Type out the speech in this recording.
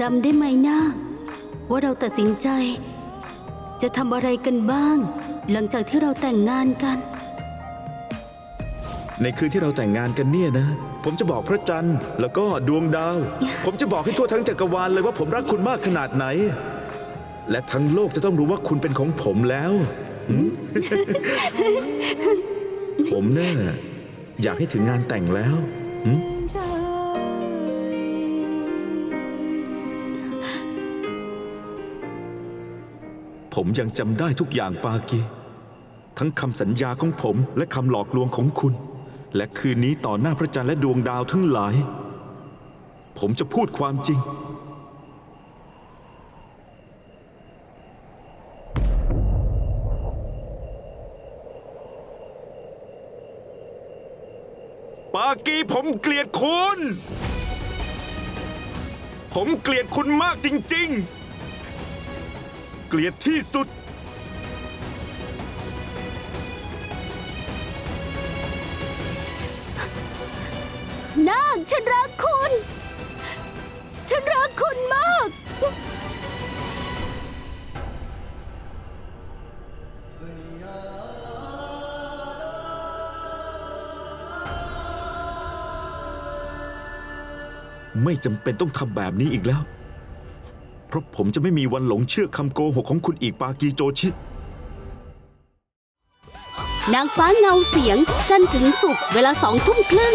จำได้ไหมนะว่าเราตัดสินใจ จะทำอะไรกันบ้าง หลังจากที่เราแต่งงานกัน ในคืนที่เราแต่งงานกันเนี่ยนะ ผมจะบอกพระจันทร์แล้วก็ดวงดาว ผมจะบอกให้ทั่วทั้งจักรวาลเลยว่าผมรักคุณมากขนาดไหน และทั้งโลกจะต้องรู้ว่าคุณเป็นของผมแล้วหืม ผมเนี่ยอยากให้ถึงงานแต่งแล้วหืม ผมยังจำได้ทุกอย่างปากี ทั้งคำสัญญาของผมและคำหลอกลวงของคุณ และคืนนี้ต่อหน้าพระจันทร์และดวงดาวทั้งหลาย ผมจะพูดความจริง ปากีผมเกลียดคุณ ผมเกลียดคุณมากจริง ๆ เกลียดที่สุด นางฉันรักคุณ ฉันรักคุณมาก ไม่จำเป็นต้องทำแบบนี้อีกแล้วเพ ราะผมจะไม่มีวันหลงเชื่อคำโกหกของคุณอีกปากีโจชิ นางฟ้าเงาเสียง จันทร์ถึงศุกร์เวลาสองทุ่มครึ่ง